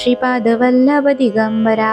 श्रीपादवल्लभदिगम्बरा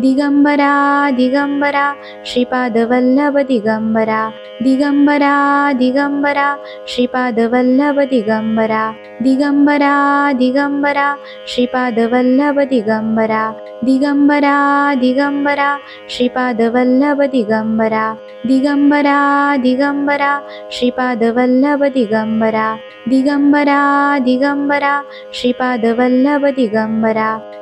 Digambara Digambara Shripadvallabh Digambara Digambara Digambara Shripadvallabh Digambara Digambara Digambara Shripadvallabh Digambara Digambara Digambara Shripadvallabh Digambara Digambara Digambara Shripadvallabh Digambara Digambara Digambara Shripadvallabh Digambara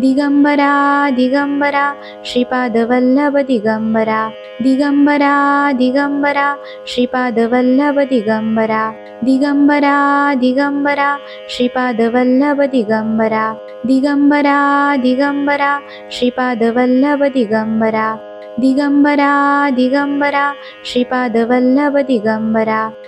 Digambara Digambara Shripadvallabh Digambara Digambara Digambara Shripadvallabh Digambara Digambara Digambara Shripadvallabh Digambara Digambara Digambara Shripadvallabh Digambara Digambara Digambara Shripadvallabh Digambara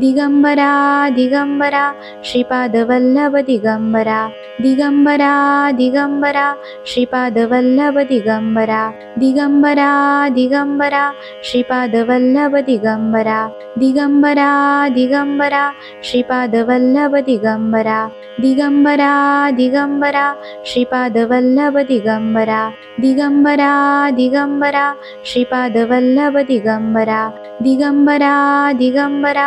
Digambara Digambara Shripadvallabh Digambara Digambara Digambara Shripadvallabh Digambara Digambara Digambara Shripadvallabh Digambara Digambara Digambara Shripadvallabh Digambara Digambara Digambara Shripadvallabh Digambara Digambara Digambara Shripadvallabh Digambara Digambara Digambara